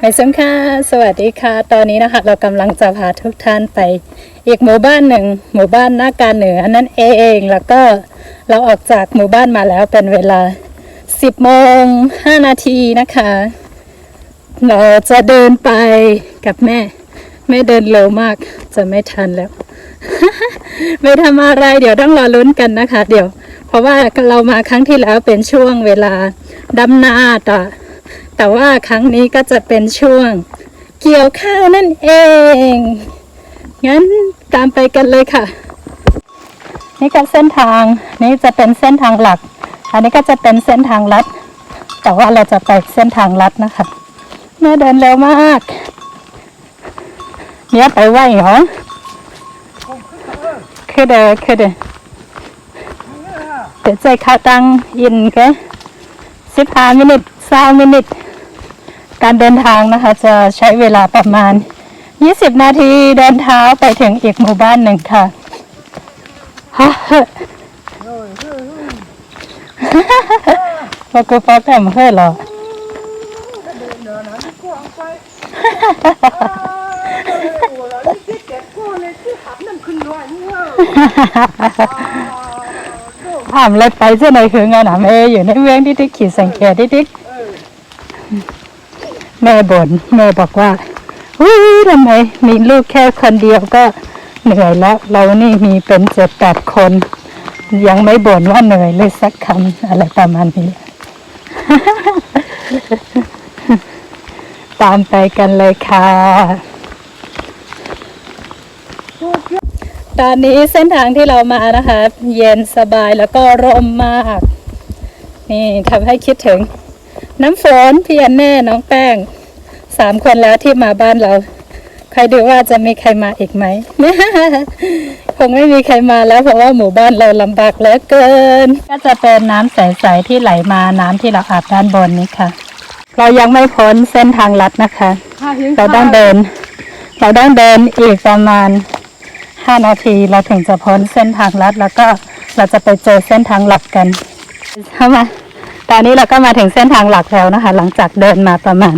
ไม่สำค่ะ สวัสดีค่ะ ตอนนี้นะคะ เรากำลังจะพาทุกท่านไป อีกหมู่บ้านหนึ่ง หมู่บ้านหน้าการเหนือนั่นเองแล้วก็เราออกจากหมู่บ้านมาแล้วเป็นเวลา 10โมง5นาทีนะคะ เราจะเดินไปกับแม่ แม่เดินเร็วมากจะไม่ทันแล้ว ไม่ทำอะไรเดี๋ยวต้องรอลุ้นกันนะคะ เดี๋ยว เพราะว่าเรามาครั้งที่แล้วเป็นช่วงเวลาดำนาต่อ แต่ว่าครั้งนี้ก็จะเป็นช่วงเกี่ยวข้าวนั่นเอง งั้นตามไปกันเลยค่ะ นี่ก็เส้นทางนี่จะเป็นเส้นทางหลัก อันนี้ก็จะเป็นเส้นทางลัด แต่ว่าเราจะไปเส้นทางลัดนะคะแม่เดินเร็วมาก เนี่ยไปไหวเหรอคือเดอคือเดอเดี๋ยวใจข้าวตังอินแกสิบห้ามินิทสามมินิท การเดินทางนะคะ จะใช้เวลาประมาณ 20 นาทีเดินเท้าไปถึงอีกหมู่บ้านหนึ่งค่ะฮะเฮ้ยว่ากูฟอกแต่มเฮ้ยเหรอถามเลยไปเจ้าไหนคืองานหนาแม่อยู่ในเมืองที่ติ๊กขีดสังเกตที่ติ๊ก แม่บ่นแม่บอกว่าอุ้ยทำไมมีลูกแค่คนเดียวก็เหนื่อยแล้ว เรานี่มีเป็นเจ็ดแปดคน ยังไม่บ่นว่าเหนื่อยเลยสักคำอะไรประมาณนี้ ตามไปกันเลยค่ะ ตอนนี้เส้นทางที่เรามานะคะ เย็นสบายแล้วก็ร่มมาก นี่ทำให้คิดถึง น้ำฝนพี่อันแน่น้องแป้งสามคนแล้วที่มาบ้านเรา ใครดูว่าจะมีใครมาอีกไหมคงไม่มีใครมาแล้วเพราะว่าหมู่บ้านเราลำบากเหลือเกิน ก็จะเป็นน้ำใสๆที่ไหลมาน้ำที่เราอาบด้านบนนี้ค่ะ เรายังไม่พ้นเส้นทางลัดนะคะ เราต้องเดิน เราต้องเดินอีกประมาณห้านาทีเราถึงจะพ้นเส้นทางลัดแล้วก็เราจะไปเจอเส้นทางหลักกันเข้ามา ตอนนี้เราก็มาถึงเส้นทางหลักแล้วนะคะ หลังจากเดินมาประมาณ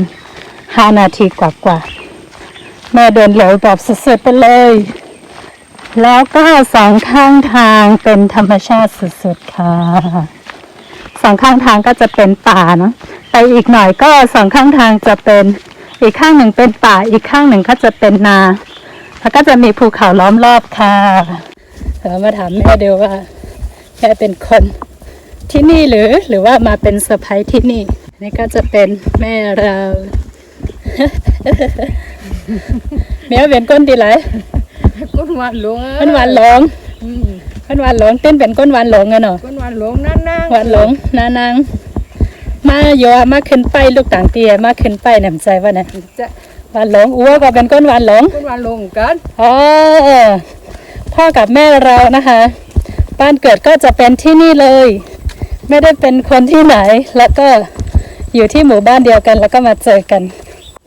ห้านาทีกว่าๆแม่เดินเร็วแบบสุดๆไปเลย แล้วก็สองข้างทางเป็นธรรมชาติสุดๆค่ะสองข้างทางก็จะเป็นป่าเนาะไปอีกหน่อยก็สองข้างทางจะเป็นอีกข้างหนึ่งเป็นป่า อีกข้างหนึ่งก็จะเป็นนา แล้วก็จะมีภูเขาล้อมรอบค่ะเรามาถามแม่เดูว่าแม่เป็นคน ที่นี่หรือหรือว่ามาเป็นสะพ้ยที่นี่นี่ก็จะเป็นแม่เราแม่เป็นก้นดีไรก้นหวานหลวงก้นหวานหลงก้นหวานหลงเต้นเป็นก้นหวานหลงอะเนาะก้นหวานหลวงนั่นนะหวานหลงนานางมาโยอามาขึ้นไปลูกต่างเตียมาขึ้นไปเนี่ยใจว่าเนี่ยจะหวานหลงอัวก็เป็นก้นหวานหลงก้นหวานหลวงกันอ๋อพ่อกับแม่เรานะคะ บ้านเกิดก็จะเป็นที่นี่เลย ไม่ได้เป็นคนที่ไหน แล้วก็อยู่ที่หมู่บ้านเดียวกัน แล้วก็มาเจอกัน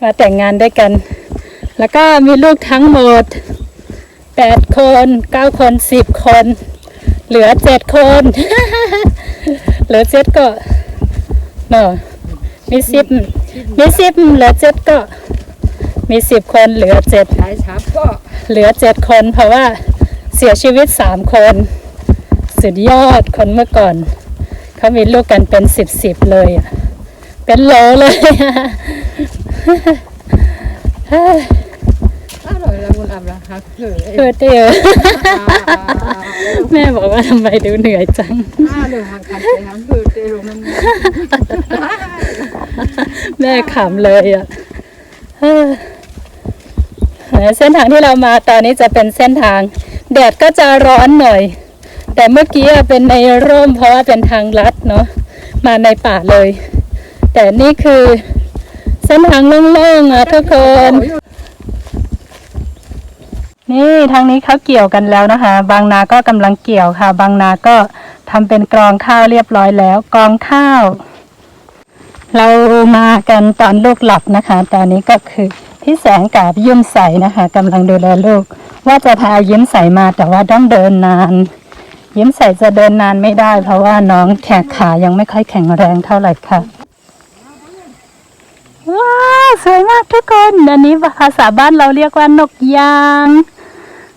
มาแต่งงานด้วยกัน แล้วก็มีลูกทั้งหมดแปดคนเก้าคนสิบคน เหลือเจ็ดคน เหลือเจ็ดก็เนาะมีสิบมีสิบเหลือเจ็ดก็ มีสิบคนเหลือเจ็ดชายสามก็เหลือเจ็ดคน เพราะว่าเสียชีวิตสามคน สุดยอดคนเมื่อก่อน เขามีลูกกันเป็นสิบสิบเลยอะเป็นโหลเลยอะอร่อยละมุนอับละค่ะคือเพื่อเดียวแม่บอกว่าทำไมดูเหนื่อยจังอ้าเลยหางขันไปหางคือเตลงมันแม่ขำเลยอะเฮ้ยเส้นทางที่เรามาตอนนี้จะเป็นเส้นทาง แดดก็จะร้อนหน่อย แต่เมื่อกี้เป็นในร่มเพราะว่าเป็นทางลัดเนาะมาในป่าเลย แต่นี่คือเส้นทางโล่งๆอะทุกคน นี่ทางนี้เขาเกี่ยวกันแล้วนะคะ บางนาก็กำลังเกี่ยวค่ะ บางนาก็ทำเป็นกรองข้าวเรียบร้อยแล้ว กรองข้าว เรามากันตอนลูกหลับนะคะ ตอนนี้ก็คือพี่แสงกับยิ้มใสนะคะกำลังดูแลลูก ว่าจะพายิ้มใสมาแต่ว่าต้องเดินนาน ยิ้มใสจะเดินนานไม่ได้ เพราะว่าน้องแขกขายังไม่ค่อยแข็งแรงเท่าไหร่ค่ะว้าวสวยมากทุกคนอันนี้ภาษาบ้านเราเรียกว่านกยาง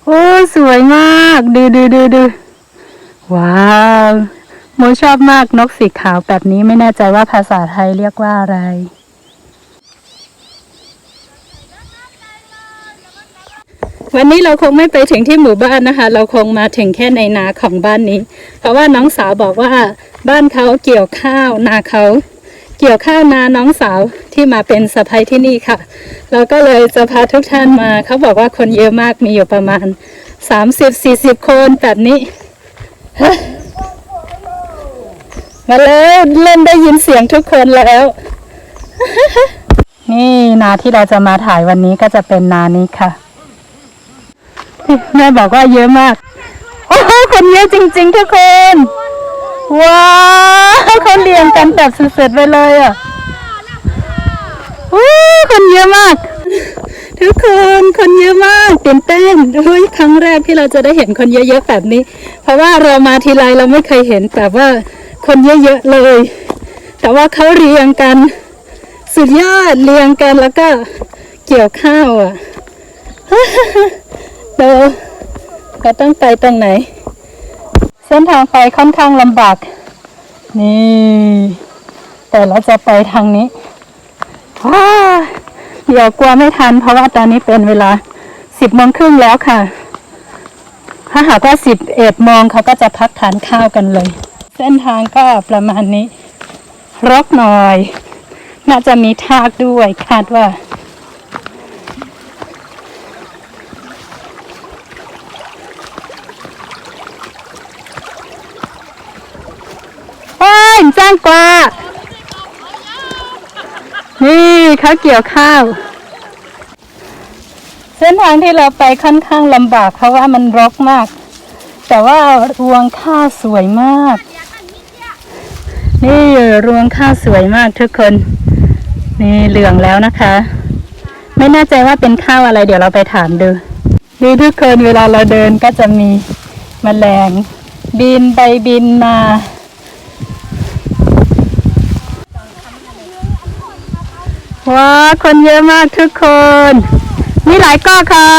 โอ้สวยมาก ดูดูดูดูว้าวโมชอบมากนกสีขาวแบบนี้ไม่แน่ใจว่าภาษาไทยเรียกว่าอะไร วันนี้เราคงไม่ไปถึงที่หมู่บ้านนะคะ เราคงมาถึงแค่ในนาของบ้านนี้ เพราะว่าน้องสาวบอกว่าบ้านเขาเกี่ยวข้าวนาเขาเกี่ยวข้าวนาน้องสาวที่มาเป็นสะพ้ยที่นี่ค่ะ เราก็เลยจะพาทุกท่านมา เขาบอกว่าคนเยอะมากมีอยู่ประมาณ30-40คนแบบนี้มาแล้วเล่นได้ยินเสียงทุกคนแล้ว นี่นาที่เราจะมาถ่ายวันนี้ก็จะเป็นนานี้ค่ะ แม่บอกว่าเยอะมาก โอ้โหคนเยอะจริง ๆ ทุกคน ว้าวเขาเรียงกันแบบสุดๆไปเลยอะโอ้คนเยอะมาก ทุกคนคนเยอะมากตื่นเต้นโอ้ยครั้งแรกที่เราจะได้เห็นคนเยอะๆแบบนี้ เพราะว่าเรามาทีไรเราไม่เคยเห็นแบบว่าคนเยอะๆเลย แต่ว่าเขาเรียงกันสุดยอดเรียงกันแล้วก็เกี่ยวข้าวอะ เราเราต้องไปตรงไหน เส้นทางไปค่อนข้างลำบาก นี่ แต่เราจะไปทางนี้ว้าเดี๋ยวกลัวไม่ทัน เพราะว่าตอนนี้เป็นเวลาสิบโมงครึ่งแล้วค่ะ ถ้าหากว่าสิบเอ็ดโมงเขาก็จะพักทานข้าวกันเลย เส้นทางก็ประมาณนี้รกหน่อย น่าจะมีทากด้วยคาดว่า ว้ยจ้างกว่า นี่เขาเกี่ยวข้าว เส้นทางที่เราไปค่อนข้างลำบาก เพราะว่ามันรกมาก แต่ว่ารวงข้าวสวยมาก นี่รวงข้าวสวยมากทุกคน นี่เหลืองแล้วนะคะ ไม่แน่ใจว่าเป็นข้าวอะไร เดี๋ยวเราไปถามดูดูทุกคนเวลาเราเดินก็จะมีแมลง บินไปบินมา ว้าคนเยอะมากทุกคน มีหลายก้อค่ะ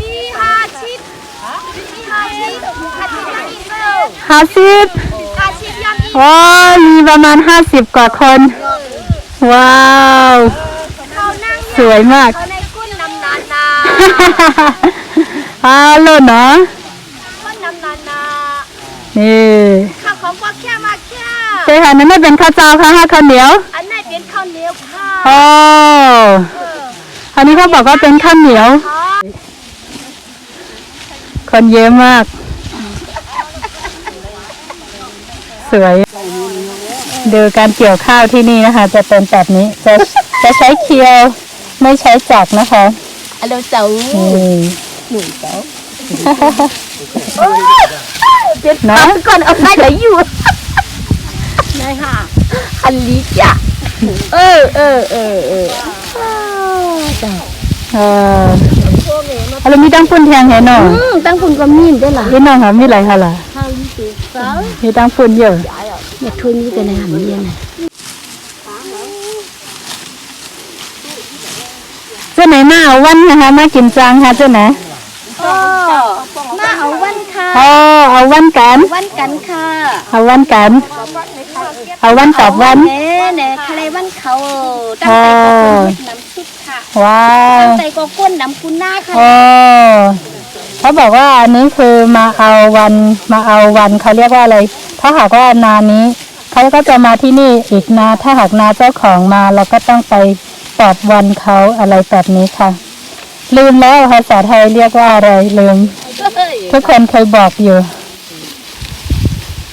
มีห้าชิปมีห้าชิปห้าชิปยังอีกเร็วห้าสิบห้าชิปยังอีกว้ามีประมาณห้าสิบกว่าคน ว้าว เขานั่งสวยมากเขาในกุ้นนำนานนาฮัลโหลเนาะกุ้นนำนานนานี่ข้าวของก็แค่มาแค่ใช่ค่ะนั่นไม่เป็นข้าวเจ้าค่ะห้าข้าวเหนียว อันไหนเป็นข้าวเหนียวค่ะ โอ้อันนี้เขาบอกว่าเป็นข้าวเหนียวอ๋อคนเยอะมาก สวย ดูการเกี่ยวข้าวที่นี่นะคะ จะเป็นแบบนี้ จะจะใช้เคียวไม่ใช้จักรนะคะอัลโหลเจ้านี่หนุ่ยเจ้าเนาะก่อนเอาไปไหนอยู่นายค่ะอันลีจ้ะ เออเออเออเออเอออะไรมีตั้งปุ่นแทงเห็นหนออืมตั้งคุณก็มีนได้ล่ะยี่น้องค่ะมีอะไรคะล่ะข้าวลีสิสาวมีตั้งปุ่นเยอะอยากทุนนี่กันในหันเรียนน่ะเจ้าไหนมาเอาวันนะคะมากินจังค่ะเจ้าไหนก็มาเอาวันค่ะอ๋อเอาวันกันวันกันค่ะ เอาวันกัน เอาวันตอบวันเน่เน่ใครวัน เขาตั้งใจก็คนน้ำซุปค่ะว้าวตั้งใจก็ก้นน้ำคุณหน้าค่ะโอ้เขาบอกว่าอันนี้คือมาเอาวันมาเอาวันเขาเรียกว่าอะไร ถ้าหากว่านานี้เขาก็จะมาที่นี่อีกนา ถ้าหากนาเจ้าของมาเราก็ต้องไปตอบวันเขาอะไรแบบนี้ค่ะ ลืมแล้วภาษาไทยเรียกว่าอะไรลืม ทุกคนเคยบอกอยู่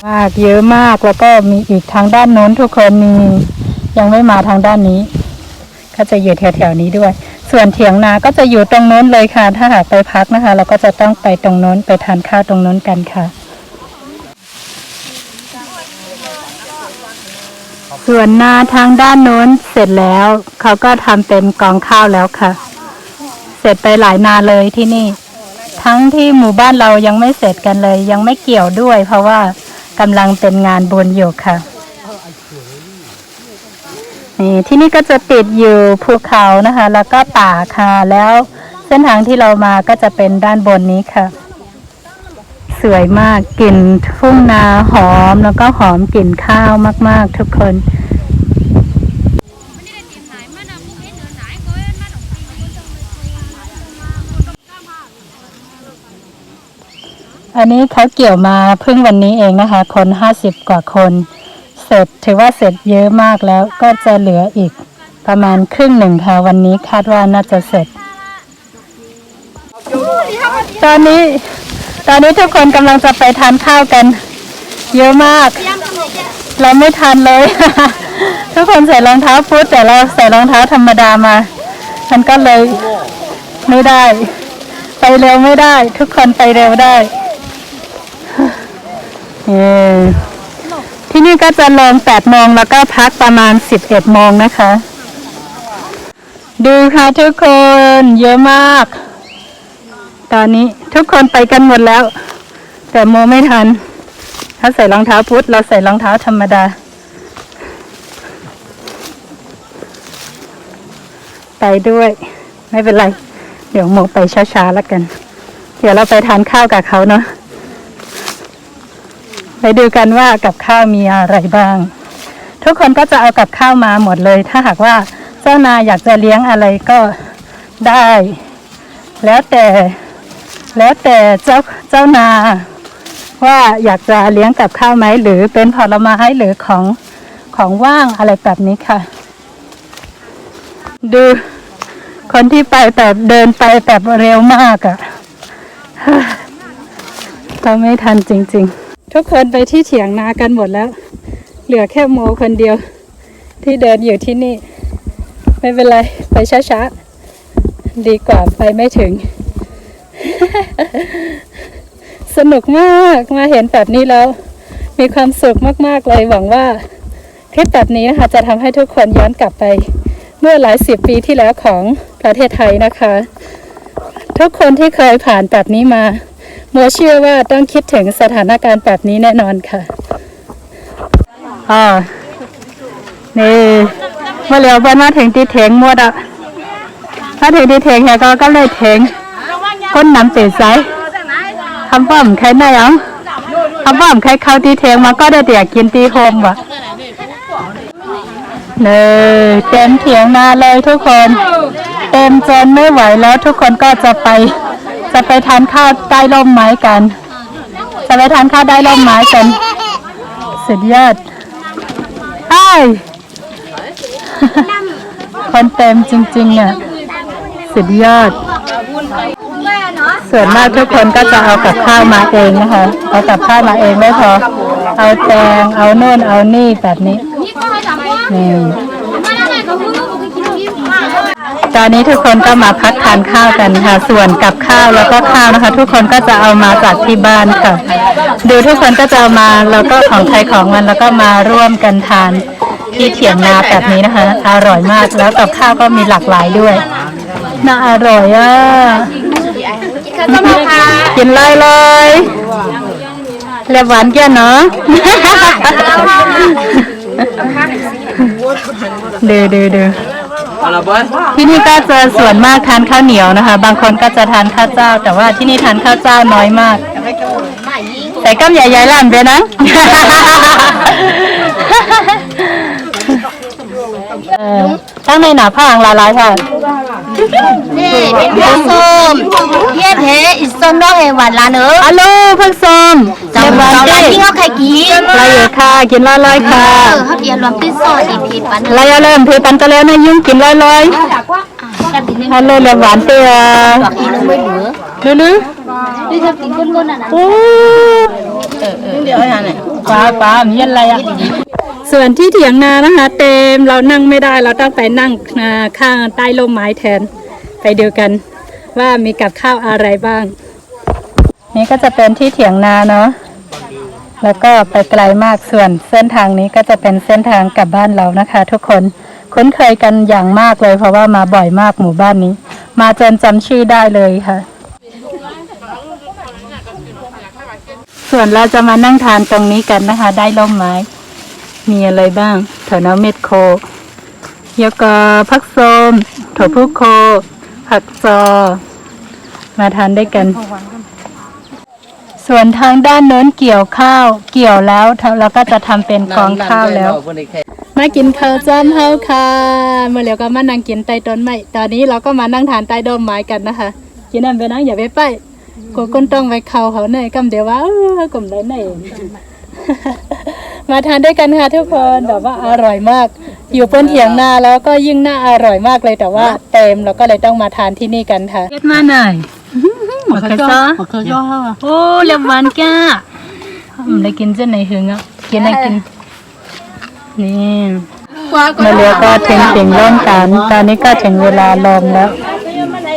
มากเยอะมากแล้วก็มีอีกทางด้านโน้นทุกคนมี ยังไม่มาทางด้านนี้ ก็จะอยู่แถวๆนี้ด้วย ส่วนเถียงนาก็จะอยู่ตรงโน้นเลยค่ะ ถ้าหากไปพักนะคะ เราก็จะต้องไปตรงโน้นไปทานข้าวตรงโน้นกันค่ะ ส่วนนาทางด้านโน้นเสร็จแล้ว เขาก็ทำเป็นกองข้าวแล้วค่ะ เสร็จไปหลายนาเลยที่นี่ ทั้งที่หมู่บ้านเรายังไม่เสร็จกันเลย ยังไม่เกี่ยวด้วย เพราะว่ากำลังเป็นงานบุญอยู่ค่ะ นี่ที่นี่ก็จะติดอยู่ภูเขานะคะ แล้วก็ป่าค่ะ แล้วเส้นทางที่เรามาก็จะเป็นด้านบนนี้ค่ะ สวยมากกลิ่นทุ่งนาหอมแล้วก็หอมกลิ่นข้าวมาก ๆ ทุกคนอันนี้เขาเกี่ยวมาเพิ่งวันนี้เองนะคะ คนห้าสิบกว่าคน เสร็จถือว่าเสร็จเยอะมากแล้วก็จะเหลืออีกประมาณครึ่งหนึ่งค่ะ วันนี้คาดว่าน่าจะเสร็จ ตอนนี้ ตอนนี้ทุกคนกำลังจะไปทานข้าวกัน เยอะมาก เราไม่ทันเลย ทุกคนใส่รองเท้าฟุตแต่เราใส่รองเท้าธรรมดามามันก็เลยไม่ได้ ไปเร็วไม่ได้ ทุกคนไปเร็วได้เย้ ที่นี่ก็จะลง8โมงแล้วก็พักประมาณ 11โมงนะคะ ดูค่ะทุกคนเยอะมาก ตอนนี้ทุกคนไปกันหมดแล้ว แต่โมไม่ทันถ้าใส่รองเท้าพุทธเราใส่รองเท้าธรรมดา ไปด้วย ไม่เป็นไร เดี๋ยวโมไปช้าๆแล้วกัน เดี๋ยวเราไปทานข้าวกับเขาเนาะ ไปดูกันว่ากับข้าวมีอะไรบ้าง ทุกคนก็จะเอากับข้าวมาหมดเลย ถ้าหากว่าเจ้านายอยากจะเลี้ยงอะไรก็ได้ แล้วแต่แล้วแต่เจ้าเจ้านา ว่าอยากจะเลี้ยงกับข้าวไหมหรือเป็นผลไม้หรือของของว่างอะไรแบบนี้ค่ะ ดูคนที่ไปแบบเดินไปแบบเร็วมากอะ่ะเราไม่ทันจริง ๆ ทุกคนไปที่เถียงนากันหมดแล้ว เหลือแค่โมคนเดียว ที่เดินอยู่ที่นี่ ไม่เป็นไร ไปช้าๆ ดีกว่าไปไม่ถึง สนุกมากมาเห็นแบบนี้แล้ว มีความสุขมากๆเลยหวังว่า คลิปแบบนี้นะคะจะทำให้ทุกคนย้อนกลับไป เมื่อหลายสิบปีที่แล้วของประเทศไทยนะคะ ทุกคนที่เคยผ่านแบบนี้มา โมเชื่อว่าต้องคิดถึงสถานการณ์แบบนี้แน่นอนค่ะอ๋อนี่เมื่อเหลียวเบิ้นมาถึงที่เถงหมดอะมาถึงที่เถงเนี่ยก็ก็เลยเถงก้นน้ำเตะใสคำป้อมใครได้ยังคำป้อมใครเข้าที่เถงมาก็ได้เดี๋ยวกินตีโฮมว่ะเนยเต็มเถียงนาเลยทุกคน เต็มจนไม่ไหวแล้วทุกคนก็จะไป จะไปทานข้าวใต้ร่มไม้กัน จะไปทานข้าวใต้ร่มไม้กัน สุดยอดไอ้คนเต็มจริงๆเนี่ยสุดยอด ส่วนมากทุกคนก็จะเอากับข้าวมาเองนะคะ เอากับข้าวมาเองไม่พอ เอาแตง เอาโน่น เอานี่แบบนี้นี่ ตอนนี้ทุกคนก็มาพักทานข้าวกันค่ะ ส่วนกับข้าวแล้วก็ข้าวนะคะ ทุกคนก็จะเอามาจากที่บ้านค่ะ ดูทุกคนก็จะเอามาแล้วก็ของใครของมันแล้วก็มาร่วมกันทานที่เถียงนาแบบนี้นะคะ อร่อยมากแล้วกับข้าวก็มีหลากหลายด้วย น่าอร่อยอะกินเลยเลยเรียบหวานแก่เนาะ ดูดูดูที่นี่ก็จะส่วนมากทานข้าวเหนียวนะคะ บางคนก็จะทานข้าวเจ้า แต่ว่าที่นี่ทานข้าวเจ้าน้อยมาก แต่ก้มใหญ่ๆล่ำไปนะเออตั้งในหนาผ้างลายๆค่ะ นี่เป็นเพื่อนส้มเย็ดเฮอีส้มดอกเฮหวานลาเนอะฮัลโหลเพิ่งส้มจำเรียบร้อยจำดีที่เขาใครกินลายเอ๋ค่ะกินลอยลอยๆค่ะเออเขาเดียวรวมเป็นซอสอีพีปันลาเริ่มถือปันกันแล้วนะยุ่งกินลอยลอยฮัลโหลเรียบหวานเตี้ยดอกอีนึงไม่เหลือดูดูที่ชอบกินก้นน่ะนะโอ้เดี๋ยวอย่างนี้ป้าป้ามีอะไรอะ ส่วนที่เถียงนานะคะ เต็มเรานั่งไม่ได้เราต้องไปนั่งข้างใต้ร่มไม้แทนไปดูกันว่ามีกับข้าวอะไรบ้าง นี่ก็จะเป็นที่เถียงนาเนาะแล้วก็ไปไกลมากส่วนเส้นทางนี้ก็จะเป็นเส้นทางกลับบ้านเรานะคะ ทุกคนคุ้นเคยกันอย่างมากเลย เพราะว่ามาบ่อยมากหมู่บ้านนี้ มาจนจำชื่อได้เลยค่ะ ส่วนเราจะมานั่งทานตรงนี้กันนะคะ ได้ร่มไม้ มีอะไรบ้างแถวน้ำเม็ดโคยกอผักส้มถั่วพุโค ผักจอมาทานด้วยกัน ส่วนทางด้านโน้นเกี่ยวข้าว เกี่ยวแล้วเราก็จะทำเป็นกองข้าวแล้ว มากินข้าวจ้อมเฮาค่ะเมื่อแล้วก็มานั่งกินใต้ต้นไม้ตอนนี้เราก็มานั่งทานใต้ดอมไม้กันนะคะกินนั่นไปนั่งอย่าไปไปกูก้นต้องไปเข้าเขาเนยกำเดียวว่าเออกลมได้ไหน มาทานด้วยกันค่ะทุกคนแบบว่าอร่อยมาก อยู่บนเถียงนาแล้วก็ยิ่งน่าอร่อยมากเลยแต่ว่าเต็มเราก็เลยต้องมาทานที่นี่กันค่ะเฮ็ดมาหน่อยหมกกระซ้อมะเขือยอดโอ้เรียบหวานก้าอืมได้กินเส้นไหนหึงอะกินได้กินนี่มาเรือก็ถึงถึงร่มกันตอนนี้ก็ถึงเวลาลมแล้ว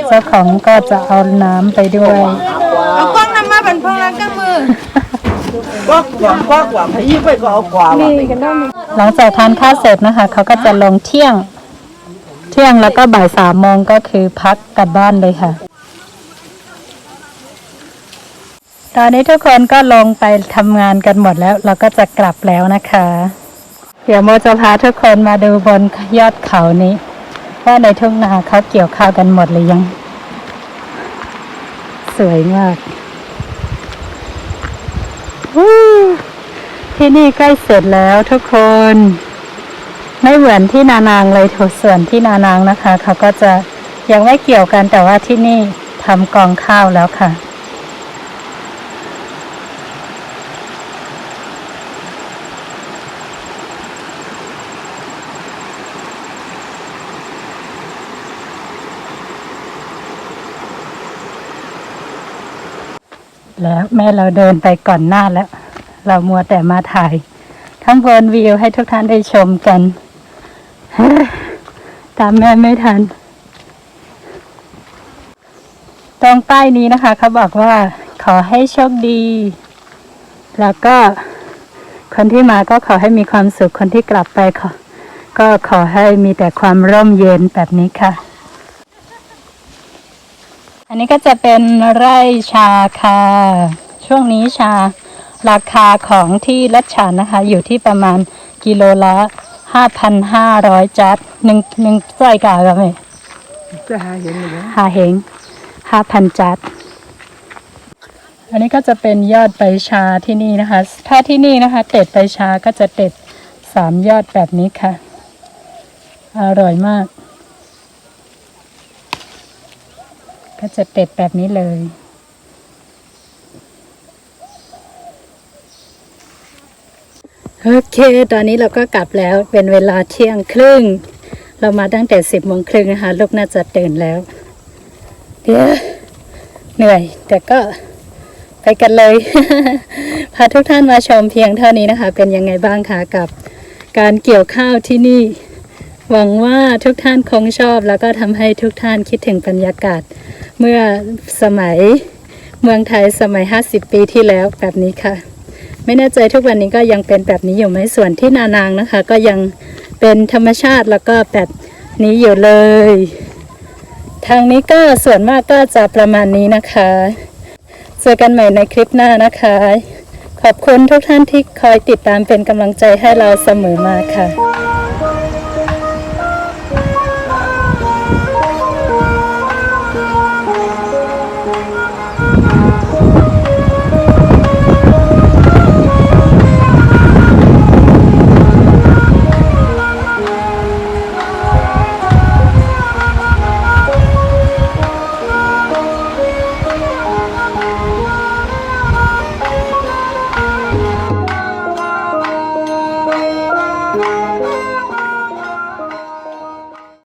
เจ้าของก็จะเอาน้ำไปด้วย เอากล้องนำมาเป็นพลังกันมือ quá quả quá quả phải như vậy có quả mà หลังจากทานข้าวเสร็จนะคะ เขาก็จะลงเที่ยง เที่ยงแล้วก็บ่ายสามโมงก็คือพักกลับบ้านเลยค่ะ ตอนนี้ทุกคนก็ลงไปทำงานกันหมดแล้ว เราก็จะกลับแล้วนะคะ เดี๋ยวโมจะพาทุกคนมาดูบนยอดเขานี้ ว่าในทุ่งนาเขาเกี่ยวข้าวกันหมดหรือยัง สวยมาก ที่นี่ใกล้เสร็จแล้วทุกคน ไม่เหมือนที่นานางเลยทุกส่วนที่นานางนะคะเขาก็จะยังไม่เกี่ยวกันแต่ว่าที่นี่ทำกองข้าวแล้วค่ะแล้วแม่เราเดินไปก่อนหน้าแล้ว เรามัวแต่มาถ่ายข้างบนวิวให้ทุกท่านได้ชมกัน ตามแม่ไม่ทัน ตรงป้ายนี้นะคะเขาบอกว่าขอให้โชคดี แล้วก็คนที่มาก็ขอให้มีความสุขคนที่กลับไปขอก็ขอให้มีแต่ความร่มเย็นแบบนี้ค่ะ อันนี้ก็จะเป็นไร่ชาค่ะ ช่วงนี้ชา ราคาของที่รัชฉานนะคะ อยู่ที่ประมาณกิโลละห้าพันห้าร้อยจัดหนึ่งหนึ่งสร้อยกากันไหม cái hai hiện này ห้าเฮงห้าพันจัด อันนี้ก็จะเป็นยอดใบชาที่นี่นะคะ ถ้าที่นี่นะคะ เต็ดใบชาก็จะเต็ดสามยอดแบบนี้ค่ะ อร่อยมาก ก็จะเต็ดแบบนี้เลย โอเค ตอนนี้เราก็กลับแล้วเป็นเวลาเที่ยงครึ่ง เรามาตั้งแต่สิบโมงครึ่งนะคะ ลูกน่าจะตื่นแล้ว เดี๋ยวเหนื่อย แต่ก็ไปกันเลย พาทุกท่านมาชมเพียงเท่านี้นะคะ เป็นยังไงบ้างคะกับการเกี่ยวข้าวที่นี่ หวังว่าทุกท่านคงชอบ แล้วก็ทำให้ทุกท่านคิดถึงบรรยากาศ เมื่อสมัยเมืองไทยสมัย 50 ปีที่แล้วแบบนี้ค่ะ ไม่แน่ใจทุกวันนี้ก็ยังเป็นแบบนี้อยู่ไหมส่วนที่นานางนะคะ ก็ยังเป็นธรรมชาติแล้วก็แบบนี้อยู่เลย ทางนี้ก็ส่วนมากก็จะประมาณนี้นะคะเจอกันใหม่ในคลิปหน้านะคะ ขอบคุณทุกท่านที่คอยติดตามเป็นกำลังใจให้เราเสมอมาค่ะ